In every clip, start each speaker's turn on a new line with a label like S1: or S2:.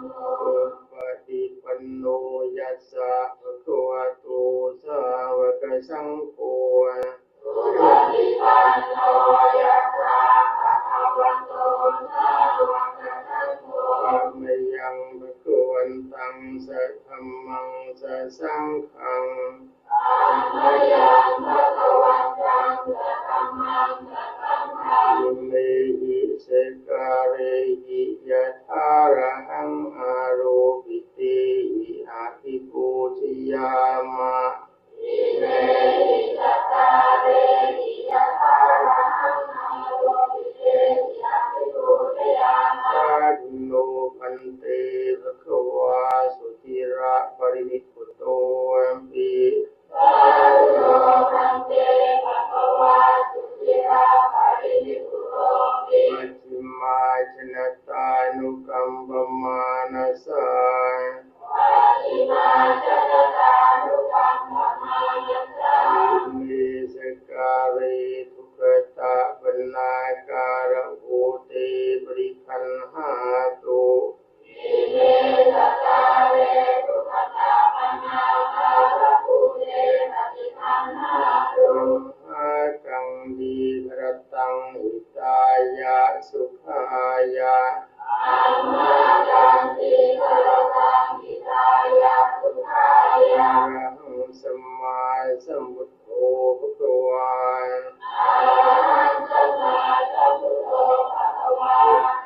S1: สุปฏิปันโนยัสสะภะคะวะโตสาวกสังโฆอะมะยังภะคะวันตังสัทธัมมังสัสสัง ปูชยามะสาธุโสัมมาสัมพุทโธภะคะวา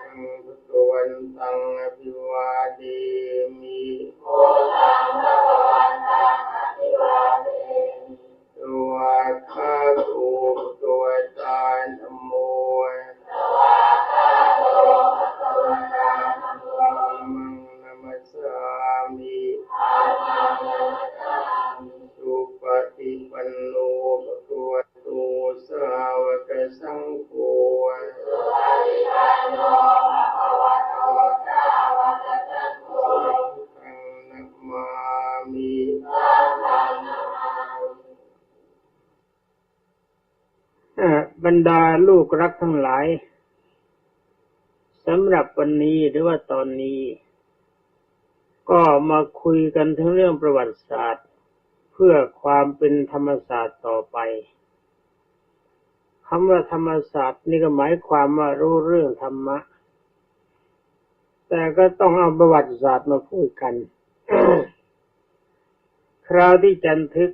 S1: บรรดาลูกรักทั้งหลายสำหรับวันนี้หรือว่าตอนนี้ ก็มาคุยกันถึงเรื่องประวัติศาสตร์ เพื่อความเป็นธรรมศาสตร์ต่อไปคำว่าธรรมศาสตร์นี่ก็หมายความว่ารู้เรื่องธรรมะ แต่ก็ต้องเอาประวัติศาสตร์มาพูดกัน คราวที่จันทึก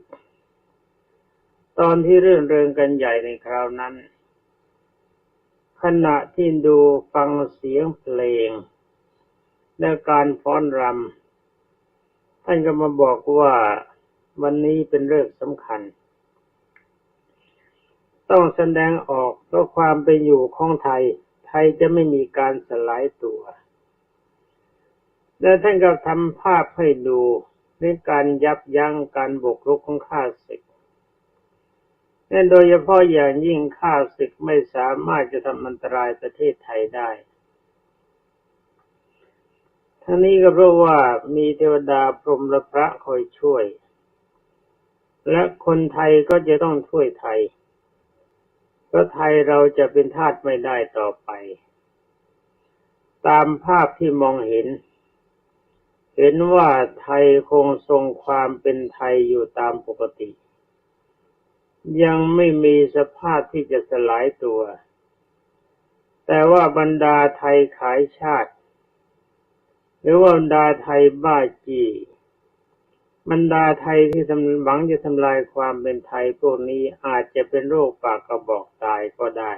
S1: ตอนที่เรื่องเริงกันใหญ่ในคราวนั้น ขณะที่ดูฟังเสียงเพลง และการฟ้อนรำท่านก็มาบอกว่าวันนี้เป็นเรื่องสำคัญ ต้องแสดงออกเพราะความเป็นอยู่ของไทย ไทยจะไม่มีการสลายตัว และท่านก็ทำภาพให้ดูในการยับยั้งการบุกรุกของข้าศึก นั่นโดยเฉพาะอย่างยิ่งข้าศึกไม่สามารถจะทำอันตรายประเทศไทยได้ทั้งนี้ก็เพราะว่ามีเทวดาพรหมและพระคอยช่วย และคนไทยก็จะต้องช่วยไทย เพราะไทยเราจะเป็นทาสไม่ได้ต่อไป ตามภาพที่มองเห็น เห็นว่าไทยคงทรงความเป็นไทยอยู่ตามปกติ ยังไม่มีสภาพที่จะสลายตัว แต่ว่าบรรดาไทยขายชาติ หรือว่าบรรดาไทยบ้าจีบรรดาไทยที่ทำหวังจะทำลายความเป็นไทยพวกนี้อาจจะเป็นโรคปากกระบอกตายก็ได้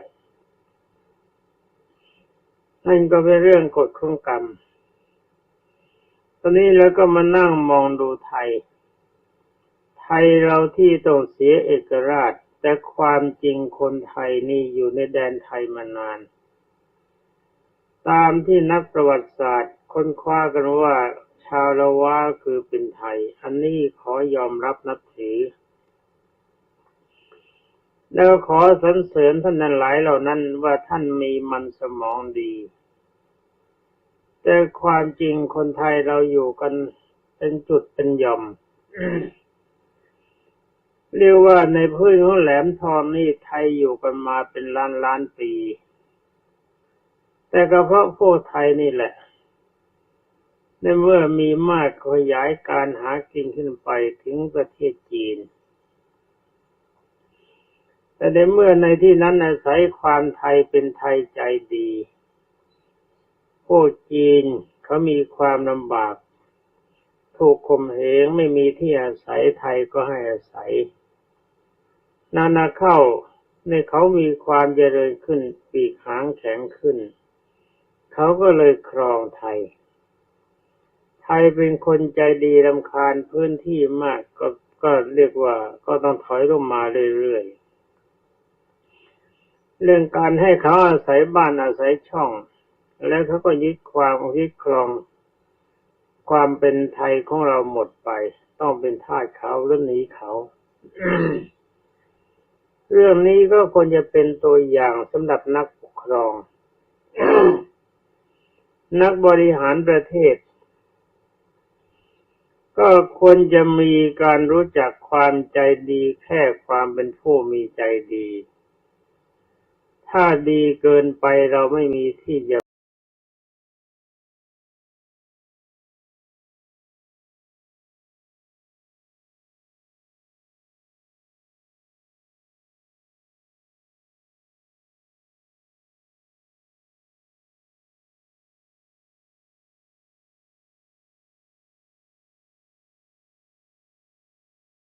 S1: นั่นก็เป็นเรื่องกฎของกรรม ตอนนี้แล้วก็มานั่งมองดูไทยไทย เราที่ต้องเสียเอกราช แต่ความจริงคนไทยนี่อยู่ในแดนไทยมานาน ตามที่นักประวัติศาสตร์ค้นคว้ากันว่าชาวละวะคือเป็นไทย อันนี้ขอยอมรับนับถือ แล้วขอสรรเสริญท่านนั้นหลายเหล่านั้นว่าท่านมีมันสมองดี แต่ความจริงคนไทยเราอยู่กันเป็นจุดเป็นหย่อม เรียกว่าในพื้นของแหลมทองนี่ไทยอยู่กันมาเป็นล้านล้านปี แต่ก็เพราะพวกไทยนี่แหละในเมื่อมีมากขยายการหากินขึ้นไปถึงประเทศจีน แต่ในเมื่อในที่นั้นอาศัยความไทยเป็นไทยใจดี พวกจีนเขามีความลำบาก ถูกข่มเหงไม่มีที่อาศัยไทยก็ให้อาศัย นานาเข้าในเขามีความเจริญขึ้น ปีกหางแข็งขึ้น เขาก็เลยครองไทย ไทยเป็นคนใจดีรำคาญพื้นที่มากก็ก็เรียกว่าก็ต้องถอยลงมาเรื่อยๆ เรื่องการให้เขาอาศัยบ้านอาศัยช่อง แล้วเขาก็ยึดความยึดครอง ความเป็นไทยของเราหมดไป ต้องเป็นทาสเขาแล้วหนีเขา เรื่องนี้ก็ควรจะเป็นตัวอย่างสำหรับนักปกครอง นักบริหารประเทศ ก็ควรจะมีการรู้จักความใจดีแค่ความเป็นผู้มีใจดี ถ้าดีเกินไปเราไม่มีที่จะ